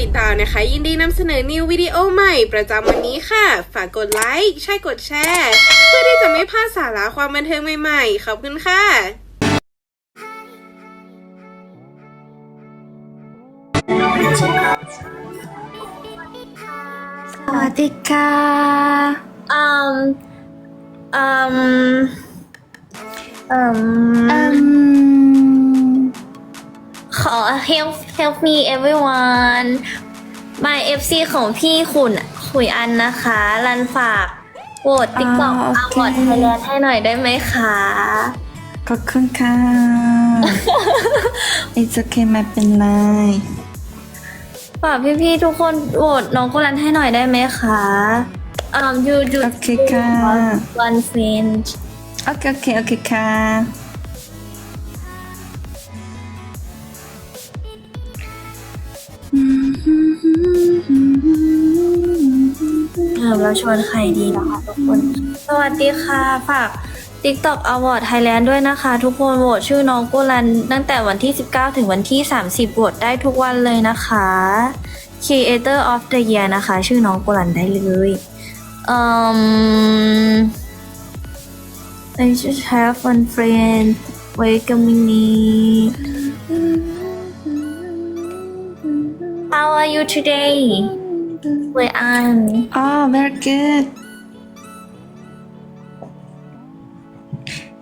ติดตามนะคะ ยินดีนำเสนอนิววิดีโอใหม่ประจำวันนี้ค่ะ ฝากกดไลค์ใช่กดแชร์ เพื่อที่จะไม่พลาดสาระความบันเทิงใหม่ๆ ขอบคุณค่ะสวัสดีค่ะอืมอืมอืมอืม ขอ help help me everyone my FC ของพี่ขุนขุยอันนะคะ รันฝากโหวตติ๊กต็อกอาวอร์ดไทยแลนด์ให้หน่อยได้ไหมคะ ขอบคุณค่ะ It's okay ไม่เป็นไรฝากพี่ๆทุกคนโหวตน้องกุลันให้หน่อยได้ไหมคะอืม you you โอเคค่ะ one friend โอเคโอเคโอเคค่ะ เออเราชวนใครดีนะคะทุกคน สวัสดีค่ะฝาก TikTok Award Thailand ด้วยนะคะ ทุกคนโหวตชื่อน้องกุลันตั้งแต่วันที่ 19 ถึงวันที่ 30โหวตได้ทุกวันเลยนะคะ Creator of the Year นะคะ ชื่อน้องกุลันได้เลยอืม I just have one friend welcoming me How are you today? เวยอัน Oh very good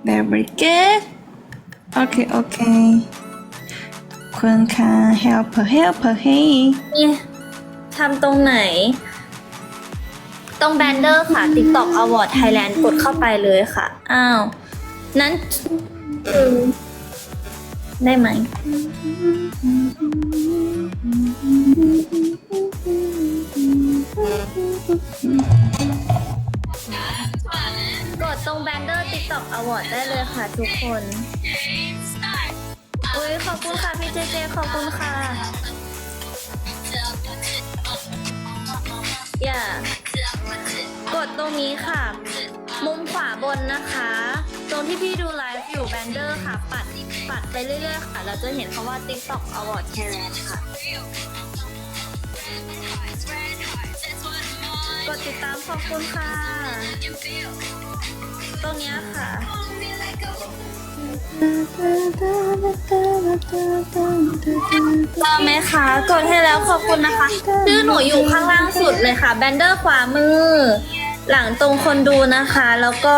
very good โอเคโอเคคุณค่ะ help help hey นี่ทำตรงไหน ตรงแบนเดอร์ค่ะ TikTok Award Thailand กดเข้าไปเลยค่ะ อ้าว นั้นอืม ได้ไหมกดตรงแบนเดอร์ TikTok Award ได้เลยค่ะทุกคน อุ้ยขอบคุณค่ะพี่เจเจขอบคุณค่ะ อย่ากดตรงนี้ค่ะ มุมขวาบนนะคะ ตรงที่พี่ดูไลฟ์อยู่แบนเดอร์ค่ะปัด ปัดไปเรื่อยๆค่ะ เราจะเห็นคำว่า TikTok Award Thailand ค่ะ กดติดตามขอบคุณค่ะ ตรงนี้ค่ะรอไหมคะ กดให้แล้วขอบคุณนะคะ ชื่อหนูอยู่ข้างล่างสุดเลยค่ะ แบนเดอร์ขวามือ หลังตรงคนดูนะคะ แล้วก็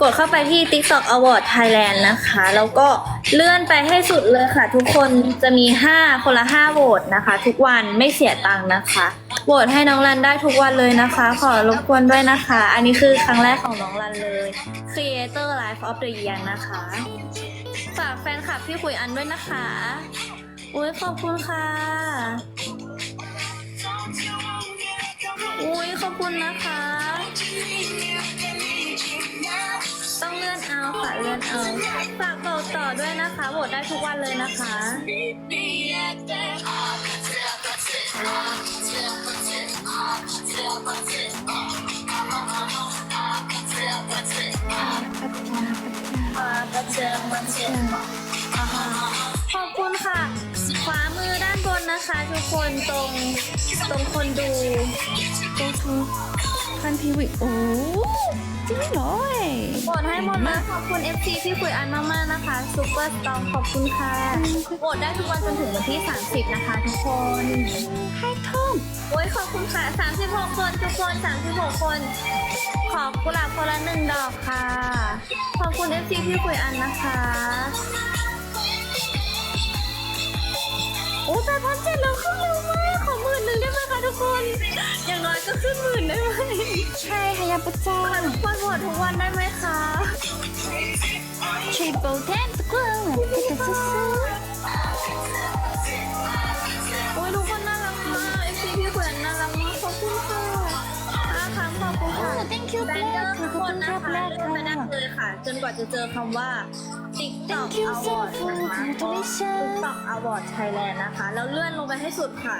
กดเข้าไปที่ TikTok Award Thailand นะคะ แล้วก็เลื่อนไปให้สุดเลยค่ะ ทุกคนจะมี 5 คนละ 5 โหวตนะคะ ทุกวันไม่เสียตังค์นะคะโหวตให้น้องรันได้ทุกวันเลยนะคะ ขอรบกวนด้วยนะคะ อันนี้คือครั้งแรกของน้องรันเลย Creator Life of the Year นะคะ ฝากแฟนคลับพี่คุยอันด้วยนะคะอุ้ยขอบคุณค่ะ อุ้ยขอบคุณนะคะ เอาฝากบอกต่อด้วยนะคะโหวตได้ทุกวันเลยนะคะ ขอบคุณค่ะ ขวามือด้านบนนะคะทุกคนตรงตรงคนดู go to พันทีวีโอ้ จริงเหรอเว้ยโหวตให้หมดเลยขอบคุณ FC พี่คุยอันมากๆนะคะซูเปอร์สตองขอบคุณค่ะโหวตได้ทุกวันจนถึงวันที่ 30 นะคะทุกคนให้ท่อมโอ้ยขอบคุณค่ะ 36 คนทุกคน 36 คน ขอบกุหลาบคนละหนึ่งดอกค่ะ ขอบคุณ FC พี่คุยอันนะคะ อ้แปดพันเจ็ดแล้วขึ้นเร็วมากขอหมื่นหนึ่งได้ไหมคะทุกคน อย่างน้อยก็ขึ้นหมื่นได้ไหมใช่ฮายาปุจังทุกคนโหวตทุกวันได้ไหมคะ triple ten ตะกวงแต่จะซื้อโอ้ยทุกคนน่ารักมาก FC พี่คุยอันน่ารักมากขอบคุณค่ะอาคำขอบคุณค่ะ thank you แบนเดอร์ทุก คนนะคะแรกเลื่อนไปได้ค่ะเลยค่ะ จนกว่าจะเจอคำว่า TikTok Thank you so Award much นะคะ congratulations TikTok Award Thailand นะคะ แล้วเลื่อนลงไปให้สุดค่ะ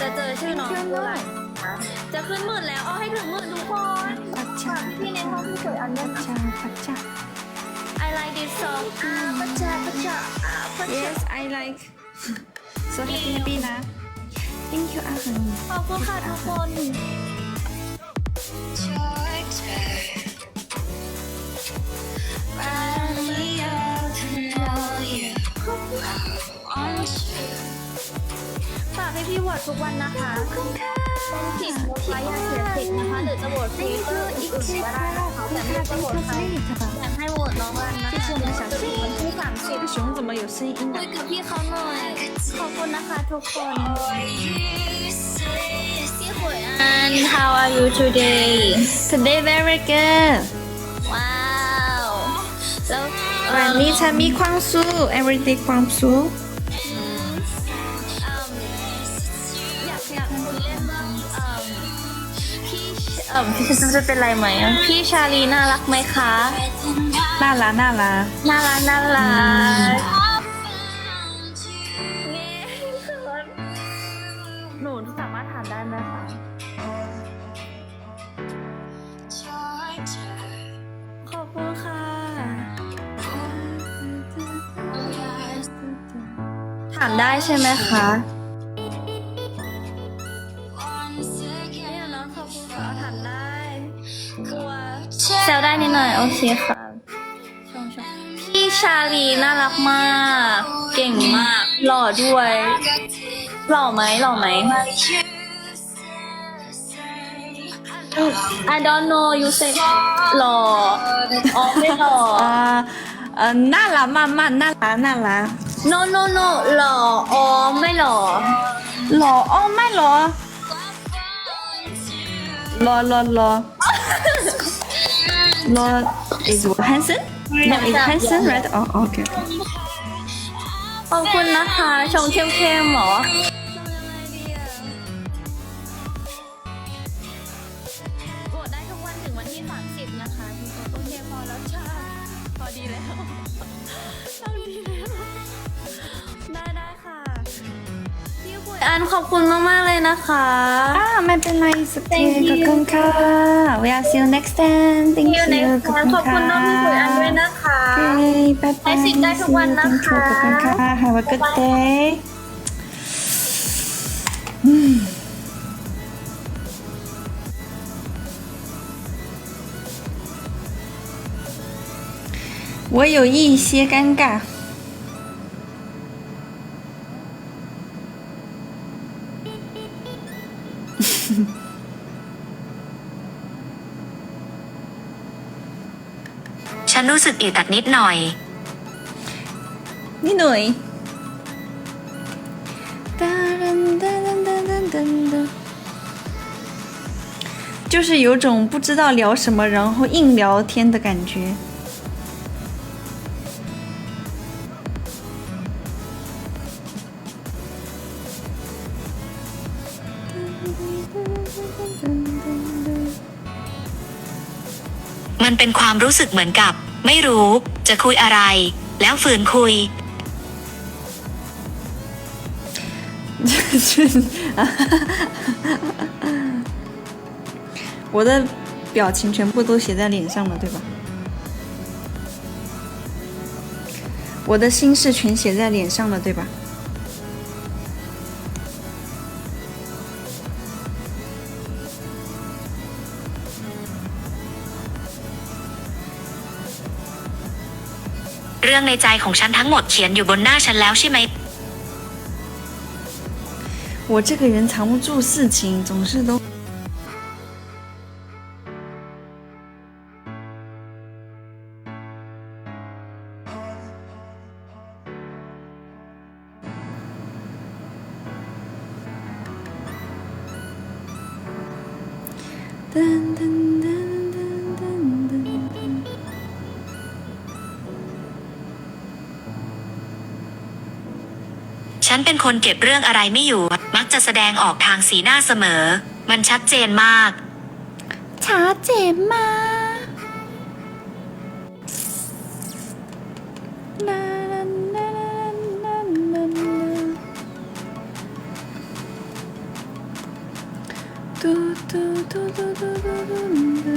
จะเจอชื่อน้อง Thank you เท่าไหร่นะคะจะขึ้นหมื่นแล้วเอาให้ถึงหมื่นทุกคนปัจฝาจากพี่ในห้องที่สวยอันด้วยนะจาปัจจา I like this song อ่าปัจจาปัจจาอ่าปัจจา yes I like so happy happy นะ thank you อาหาร ขอบคุณค่ะทุกคน ให้พี่โหวตทุกวันนะคะเป็นสิทธิ์นะคะอย่าเสียสิทธิ์นะคะหรือจะโหวตฟรีก็อีกอื่นก็ได้นะคะแต่ไม่จะโหวตใครอยากให้โหวตน้องกันนะคะเดี๋ยวจะถึงวันที่สามสิบ 这熊怎么有声音 คุยกับพี่เขาหน่อย ขอบคุณนะคะทุกคน พี่ขุยอัน how are you today today very good ว้าวแล้วเอ่อ วันนี้ฉันมีความสุข everyday ความสุข เอ่อพี่จะเป็นไรไหมอะพี่ชาลีน่ารักไหมคะ น่ารักน่ารักน่ารักน่ารักหนูสามารถทานได้ไหมคะขอบคุณค่ะถามได้ใช่ไหมคะ โอเคค่ะชมชมพี่ชาลีน่ารักมาก เก่งมาก หล่อด้วย หล่อไหมหล่อไหม I don't know you say หล่ออ๋อไม่หล่ออ่าเอ่อน่ารักมากมากน่ารักน่ารัก no no no หล่ออ๋อไม่หล่อหล่ออ๋อไม่ Lord is Hansen. Lord is Hansen, right? Oh, okay. ขอบคุณนะคะ อันขอบคุณมาก ๆ เลยนะคะ อ่าไม่เป็นไรสักที Thank you ขอบคุณค่ะ we are see you next time thank พี่ you ในขอบคุณน้องพี่คุยอันด้วยนะคะ Okay, bye bye. ใช้สิทธิ์ได้ทุกวันนะคะ See you. Thank you. ขอบคุณค่ะ Have a good day. 我有一些尴尬。 นรู้สึกอึดอัดนิดหน่อย 你หน่อย就是有种不知道聊什么，然后硬聊天的感觉。มันเป็นความรู้สึกเหมือนกับ ไม่รู้จะคุยอะไร แล้วฝืนคุย 我的表情全部都写在脸上了，对吧？我的心事全写在脸上了，对吧？ เรื่องในใจของฉันทั้งหมดเขียนอยู่บนหน้าฉันแล้วใช่ไหม 我这个人藏不住事情，总是都。噔噔噔噔 ฉันเป็นคนเก็บเรื่องอะไรไม่อยู่ มักจะแสดงออกทางสีหน้าเสมอ มันชัดเจนมาก ชัดเจนมากนาดูดูดูดูดูดูดู